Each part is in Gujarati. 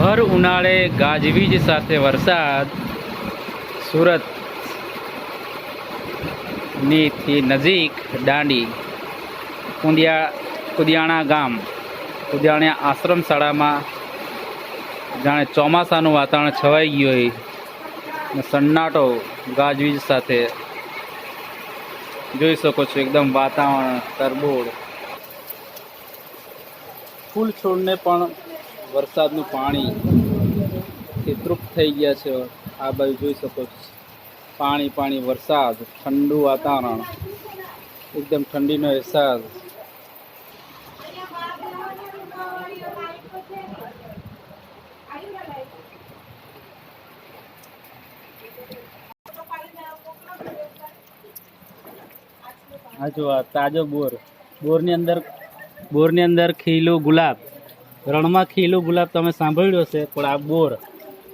ભર ઉનાળે ગાજવીજ સાથે વરસાદ. સુરત નીથી નજીક દાંડી. કુંડિયા કુદિયાણા ગામ. કુદિયાણા આશ્રમ શાળામાં જાણે ચોમાસાનું વાતાવરણ છવાઈ ગયું હોય. સન્નાટો ગાજવીજ સાથે. જોઈ શકો છો એકદમ વાતાવરણ, તરબોળ. ફૂલ છોડને પણ વરસાદનું પાણી એ તૃપ્ત થઈ ગયા છે. આ બાજુ જોઈ શકો છો. પાણી પાણી, વરસાદ, ઠંડુ વાતાવરણ. એકદમ ઠંડીનો અહેસાસ. આ જો આ તાજો બોર. બોરની અંદર બોરની અંદર ખીલું ગુલાબ. રણમાં ખીલું ગુલાબ તમે સાંભળ્યું હશે, પણ આ બોર,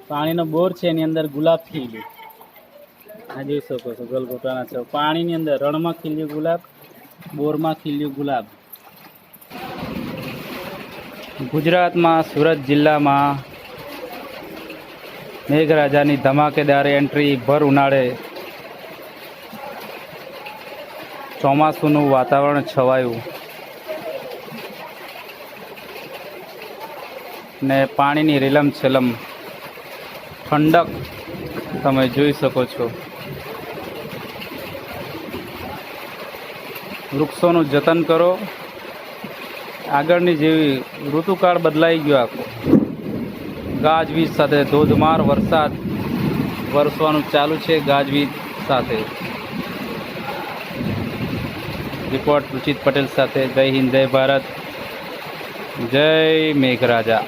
પાણીનો બોર છે એની અંદર ગુલાબ ખીલ્યું. આ જોઈ શકો છો, ગલગોટાના છે પાણીની અંદર રણમાં ખીલ્યું ગુલાબ, બોરમાં ખીલ્યું ગુલાબ. ગુજરાતમાં સુરત જિલ્લામાં મેઘરાજાની ધમાકેદાર એન્ટ્રી ભર ઉનાળે. ચોમાસુનું વાતાવરણ છવાયું. ને પાણીની રીલમ છેલમ. ઠંડક તમે જોઈ શકો છો. વૃક્ષોનું જતન કરો. આગળની જેવી ઋતુકાળ બદલાઈ ગયો આખો. ગાજવીજ સાથે ધોધમાર વરસાદ વરસવાનું ચાલુ છે ગાજવીજ સાથે. રિપોર્ટ રુચિત પટેલ સાથે. જય હિન્દ, જય ભારત. જય મેઘરાજા.